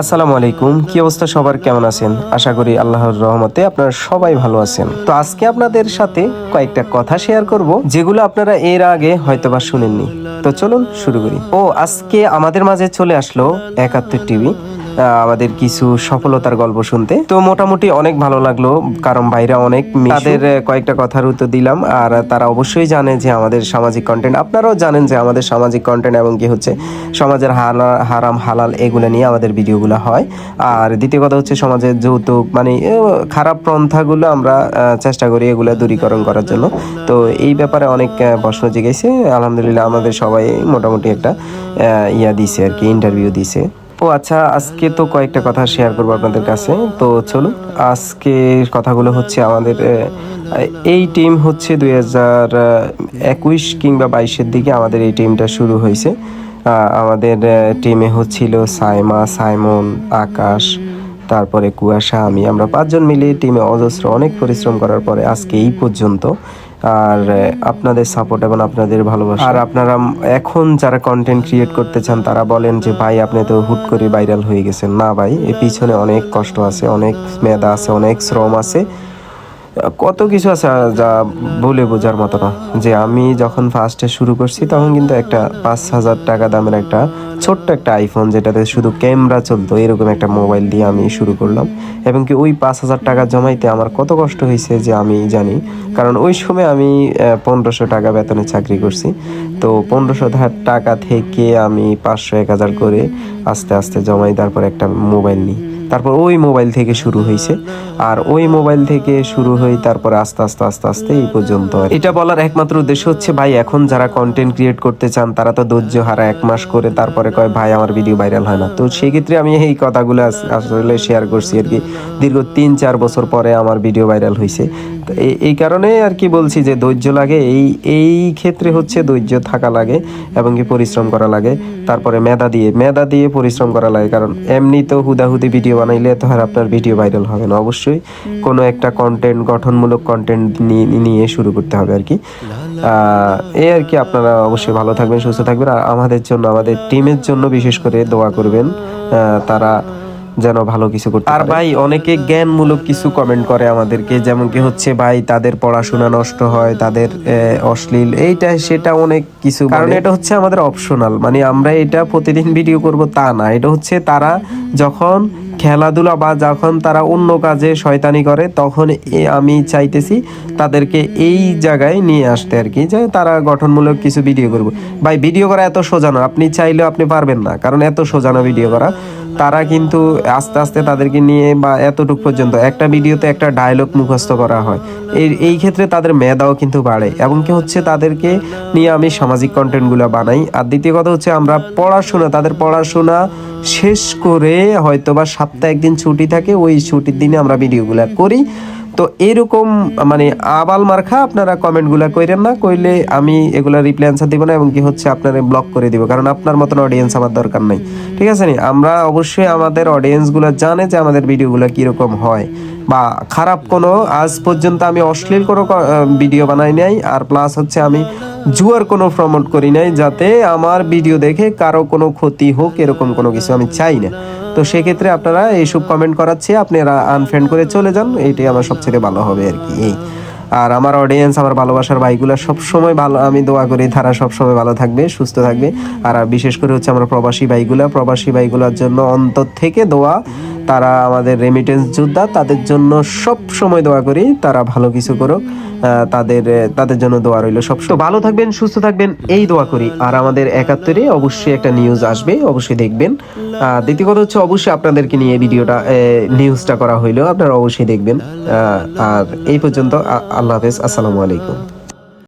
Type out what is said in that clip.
আসসালামু আলাইকুম। কি অবস্থা? সবার কেমন আছেন? আশা করি আল্লাহর রহমতে আপনারা সবাই ভালো আছেন। তো আজকে আপনাদের সাথে কয়েকটা কথা শেয়ার করব, যেগুলো আপনারা এর আগে হয়তোবা শুনেননি। তো চলুন শুরু করি। ও, আজকে আমাদের মাঝে চলে আসলো একাত্তর টিভি। আমাদের কিছু সফলতার গল্প শুনতে। তো মোটামুটি অনেক ভালো লাগল, কারণ ভাইরা অনেক তাদের কয়েকটা কথার উত্তর দিলাম, আর তারা অবশ্যই জানে যে আমাদের সামাজিক কন্টেন্ট আপনারাও জানেন যে আমাদের সামাজিক কন্টেন্ট এবং কি হচ্ছে, সমাজের হারাম, হালাল এগুলো নিয়ে আমাদের ভিডিওগুলো হয়। আর দ্বিতীয় কথা হচ্ছে সমাজের যৌতুক মানে খারাপ পন্থাগুলো আমরা চেষ্টা করি এগুলো দূরীকরণ করার জন্য। তো এই ব্যাপারে অনেক প্রশ্ন জিজ্ঞেসে আলহামদুলিল্লাহ আমাদের সবাই মোটামুটি একটা ইয়া দিছে আর কি ইন্টারভিউ দিছে। ও আচ্ছা আজকে তো কয়েকটা কথা শেয়ার করব আপনাদের কাছে। তো চলুন আজকে কথাগুলো হচ্ছে আমাদের এই টিম হচ্ছে দুই হাজার একুশ কিংবা বাইশের দিকে আমাদের এই টিমটা শুরু হয়েছে। আমাদের টিমে হচ্ছিল সাইমা, সাইমন, আকাশ, তারপরে কুয়াশা, আমি, আমরা পাঁচজন মিলে টিমে অজস্র অনেক পরিশ্রম করার পরে আজকে এই পর্যন্ত। আর আপনাদের সাপোর্ট এবং আপনাদের ভালোবাসা। আর আপনারা এখন যারা কন্টেন্ট ক্রিয়েট করতে চান, তারা বলেন যে, ভাই, আপনি তো হুট করে ভাইরাল হয়ে গেছেন। না, ভাই, এ পিছনে অনেক কষ্ট আছে, অনেক মেধা আছে, অনেক শ্রম আছে। কত কিছু আছে যা বলে বোঝার মতো না। যে আমি যখন ফার্স্টে শুরু করছি, তখন কিন্তু একটা পাঁচ হাজার টাকা দামের একটা ছোট্ট একটা আইফোন যেটাতে শুধু ক্যামেরা চলতো, এরকম একটা মোবাইল দিয়ে আমি শুরু করলাম। এবং কি ওই পাঁচ হাজার টাকা জমাইতে আমার কত কষ্ট হয়েছে যে আমি জানি। কারণ ওই সময় আমি পনেরোশো টাকা বেতনে চাকরি করছি। তো পনেরোশো টাকা থেকে আমি পাঁচশো, এক হাজার করে আস্তে আস্তে জমাই, তারপর একটা মোবাইল নিই। তারপর ওই মোবাইল থেকে শুরু হয়েছে। আর ওই মোবাইল থেকে শুরু হয়ে তারপরে আস্তে আস্তে আস্তে আস্তে এই পর্যন্ত। এটা বলার একমাত্র উদ্দেশ্য হচ্ছে, ভাই, এখন যারা কন্টেন্ট ক্রিয়েট করতে চান, তারা তো ধৈর্য হারা এক মাস করে তারপরে কয়, ভাই, আমার ভিডিও ভাইরাল হয় না। তো সেই ক্ষেত্রে আমি এই কথাগুলো আসলে শেয়ার করছি আর কি। দীর্ঘ তিন, চার বছর পরে আমার ভিডিও ভাইরাল হয়েছে এই কারণে আর কি বলছি যে ধৈর্য লাগে, এই এই ক্ষেত্রে হচ্ছে ধৈর্য থাকা লাগে এবং কি পরিশ্রম করা লাগে। তারপরে মেধা দিয়ে মেধা দিয়ে পরিশ্রম করা লাগে, কারণ এমনি তো হুদাহুদি ভিডিও বানাইলে তো আর আপনার ভিডিও ভাইরাল হবে না। অবশ্যই কোনো একটা কন্টেন্ট গঠনমূলক কন্টেন্ট নিয়ে শুরু করতে হবে আর কি। এই আর কি আপনারা অবশ্যই ভালো থাকবেন সুস্থ থাকবেন আর আমাদের জন্য আমাদের টিমের জন্য বিশেষ করে দোয়া করবেন তারা যেন ভালো কিছু করতে আর ভাই অনেকে জ্ঞানমূলক কিছু কমেন্ট করে আমাদেরকে যেমন কি হচ্ছে ভাই তাদের পড়াশোনা নষ্ট হয় তাদের অশ্লীল এইটা সেটা অনেক কিছু কারণ এটা হচ্ছে আমাদের অপশনাল মানে আমরা এটা প্রতিদিন ভিডিও করব তা না এটা হচ্ছে তারা যখন খেলাধুলা বা যখন তারা অন্য কাজে শয়তানি করে, তখন আমি চাইতেছি তাদেরকে এই জায়গায় নিয়ে আসতে আর কি, যে তারা গঠনমূলক কিছু ভিডিও করব। ভাই ভিডিও করা এত সোজা না, আপনি চাইলেও আপনি পারবেন না, কারণ এত সোজা না ভিডিও করা। তারা কিন্তু আস্তে আস্তে তাদেরকে নিয়ে বা এতটুক পর্যন্ত একটা ভিডিওতে একটা ডায়লগ মুখস্থ করা হয়। এই এই ক্ষেত্রে তাদের মেধাও কিন্তু বাড়ে এবং কি হচ্ছে তাদেরকে নিয়ে আমি সামাজিক কন্টেন্টগুলো বানাই। আর দ্বিতীয় কথা হচ্ছে আমরা পড়াশোনা, তাদের পড়াশোনা শেষ করে হয়তো বা সপ্তাহে একদিন ছুটি থাকে, ওই ছুটির দিনে আমরা ভিডিওগুলো করি। তো এরকম মানে আবাল মার্খা আপনারা কমেন্টগুলো কইরেন না, কইলে আমি এগুলা রিপ্লাই অ্যান্সার দিব না এবং কি হচ্ছে আপনারা ব্লক করে দিব, কারণ আপনার মতন অডিয়েন্স আমার দরকার নাই। ঠিক আছে নি? আমরা অবশ্যই আমাদের অডিয়েন্সগুলো জানে যে আমাদের ভিডিওগুলো কীরকম হয়, বা খারাপ কোনো, আজ পর্যন্ত আমি অশ্লীল কোনো ভিডিও বানাই নাই, আর প্লাস হচ্ছে আমি জুয়ার কোনো প্রমোট করি নাই, যাতে আমার ভিডিও দেখে কারও কোনো ক্ষতি হোক, এরকম কোনো কিছু আমি চাই না। তো সেক্ষেত্রে আপনারা এইসব কমেন্ট করাচ্ছে আপনারা আনফ্রেন্ড করে চলে যান, এইটাই আমার সবচেয়ে ভালো হবে আর কি, এই। আর আমার অডিয়েন্স আমার ভালোবাসার ভাইগুলা সবসময় ভালো, আমি দোয়া করি তারা সবসময় ভালো থাকবে, সুস্থ থাকবে। আর বিশেষ করে হচ্ছে আমার প্রবাসী ভাইগুলা, প্রবাসী ভাইগুলোর জন্য অন্তর থেকে দোয়া, তারা আমাদের রেমিটেন্স যোদ্ধা, তাদের জন্য সব সময় দোয়া করি, তারা ভালো কিছু করুক তাদের তাদের জন্য দোয়া রইল সব ভালো থাকবেন, সুস্থ থাকবেন, এই দোয়া করি। আর আমাদের একাত্তরে অবশ্যই একটা নিউজ আসবে, অবশ্যই দেখবেন। দ্বিতীয় কথা হচ্ছে অবশ্যই আপনাদেরকে নিয়ে ভিডিওটা নিউজটা করা হইলেও আপনারা অবশ্যই দেখবেন। আর এই পর্যন্ত আল্লাহ হাফেজ, আসসালামু আলাইকুম।